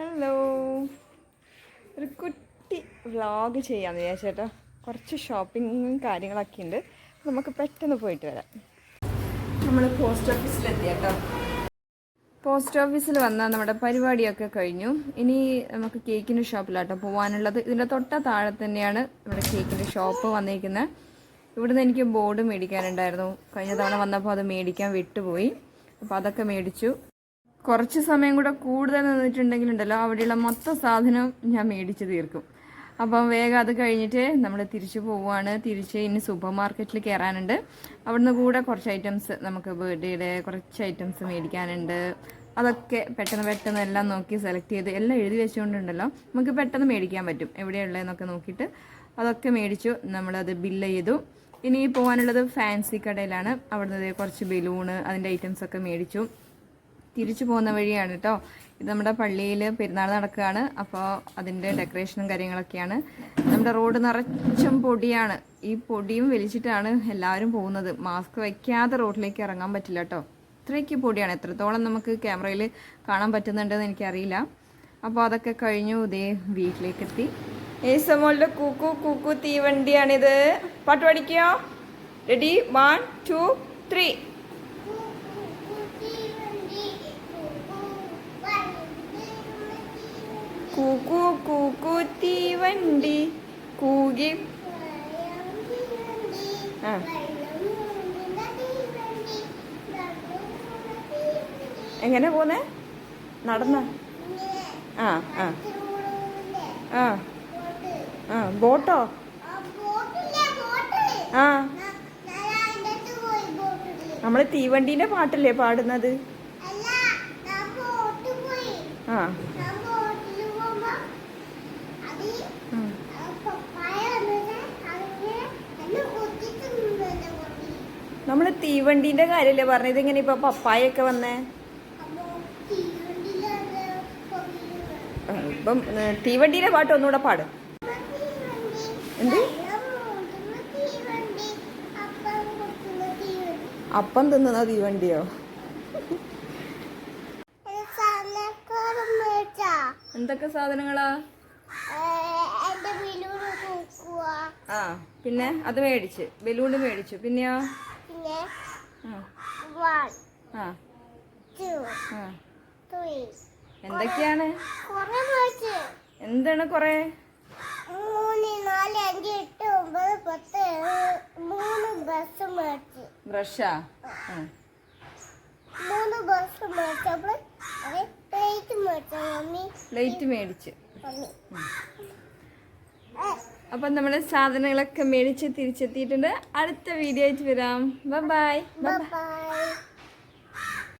Hello ഒരു കുട്ടി vlog ചെയ്യാമെന്ന് വിചാരിച്ചേട്ടോ കുറച്ച് ഷോപ്പിങ്ങും കാര്യങ്ങളൊക്കെ ഉണ്ട്. നമുക്ക് പെട്ടെന്ന് പോയിട്ട് വരാം. നമ്മൾ പോസ്റ്റ് ഓഫീസിലെത്തി കേട്ടോ. പോസ്റ്റ് ഓഫീസിൽ വന്നാൽ നമ്മുടെ പരിപാടിയൊക്കെ കഴിഞ്ഞു. ഇനി നമുക്ക് കേക്കിന്റെ ഷോപ്പിലാട്ടോ പോകാനുള്ളത് ഇതിന്റെ തൊട്ട താഴെ തന്നെയാണ് നമ്മുടെ കേക്കിന്റെ ഷോപ്പ് വന്നിരിക്കുന്നത് ഇവിടുന്ന് എനിക്ക് ബോർഡ് മേടിക്കാനുണ്ടായിരുന്നു. കഴിഞ്ഞ തവണ വന്നപ്പോൾ അത് മേടിക്കാൻ വിട്ടുപോയി. അപ്പോൾ അതൊക്കെ മേടിച്ചു. കുറച്ച് സമയം കൂടെ കൂടുതൽ നിന്നിട്ടുണ്ടെങ്കിലുണ്ടല്ലോ അവിടെയുള്ള മൊത്തം സാധനവും ഞാൻ മേടിച്ച് തീർക്കും. അപ്പം വേഗം അത് കഴിഞ്ഞിട്ട് നമ്മൾ തിരിച്ചു പോവുകയാണ്. തിരിച്ച് ഇനി സൂപ്പർ മാർക്കറ്റിൽ കയറാനുണ്ട്. അവിടുന്ന് കൂടെ കുറച്ച് ഐറ്റംസ് നമുക്ക് ബർത്ത്ഡേയുടെ കുറച്ച് ഐറ്റംസ് മേടിക്കാനുണ്ട്. അതൊക്കെ പെട്ടെന്ന് പെട്ടെന്ന് എല്ലാം നോക്കി സെലക്ട് ചെയ്ത് എല്ലാം എഴുതി വെച്ചുകൊണ്ടുണ്ടല്ലോ നമുക്ക് പെട്ടെന്ന് മേടിക്കാൻ പറ്റും. എവിടെയുള്ളതെന്നൊക്കെ നോക്കിയിട്ട് അതൊക്കെ മേടിച്ചു. നമ്മളത് ബില്ല് ചെയ്തു. ഇനി പോകാനുള്ളത് ഫാൻസി കടയിലാണ്. അവിടുന്ന് കുറച്ച് ബലൂണ് അതിന്റെ ഐറ്റംസൊക്കെ മേടിച്ചു. തിരിച്ചു പോകുന്ന വഴിയാണ് കേട്ടോ ഇത് നമ്മുടെ പള്ളിയിൽ പെരുന്നാൾ നടക്കുകയാണ്. അപ്പോൾ അതിന്റെ ഡെക്കറേഷനും കാര്യങ്ങളൊക്കെയാണ്. നമ്മുടെ റോഡ് നിറച്ചും പൊടിയാണ്. ഈ പൊടിയും വലിച്ചിട്ടാണ് എല്ലാവരും പോകുന്നത്. മാസ്ക് വയ്ക്കാതെ റോഡിലേക്ക് ഇറങ്ങാൻ പറ്റില്ല കേട്ടോ ഇത്രയ്ക്ക് പൊടിയാണ്. എത്രത്തോളം നമുക്ക് ക്യാമറയിൽ കാണാൻ പറ്റുന്നുണ്ടെന്ന് എനിക്കറിയില്ല. അപ്പോൾ അതൊക്കെ കഴിഞ്ഞു. ഇതേ വീട്ടിലേക്ക് എത്തി ഏസമോളുടെ കൂക്കു കൂക്കു തീവണ്ടിയാണിത്. പാട്ട് പഠിക്കോ? റെഡി വൺ ടു ത്രീ കൂക്കു കൂക്കു തീവണ്ടി കൂകി. ആ. എങ്ങനെ പോന്നെ? നടന്ന. ആ ആ. ആ. ആ ബോട്ടോ? ആ. നമ്മൾ തീവണ്ടീന്റെ പാട്ടല്ലേ പാടുന്നത്? ആ. നമ്മൾ തീവണ്ടിന്റെ കാര്യല്ലേ പറഞ്ഞത്? ഇങ്ങനെ ഇപ്പൊ പപ്പായൊക്കെ വന്നേ? ആ, ഇപ്പം തീവണ്ടിയിലെ പാട്ട് ഒന്നുകൂടെ പാട്. എന്ത്? അപ്പം തിന്നുന്ന തീവണ്ടിയോ? എന്തൊക്കെ സാധനങ്ങളാ? ആ. പിന്നെ അത് മേടിച്ച്. ബലൂണ് മേടിച്ചു. പിന്നെയോ? പിന്നെ വൺ ആ. ടു ആ. ത്രീ എന്തൊക്കെയാണ്? എന്താണ് കൊറേ? ബ്രഷാ? മൂന്ന് ബസ് മേടിച്ചപ്പോൾ അത് പ്ലേറ്റ് മേടിച്ച. അപ്പം നമ്മൾ സാധനങ്ങളൊക്കെ മേടിച്ച് തിരിച്ചെത്തിയിട്ടുണ്ട്. അടുത്ത വീഡിയോ ആയിട്ട് വരാം. Bye bye bye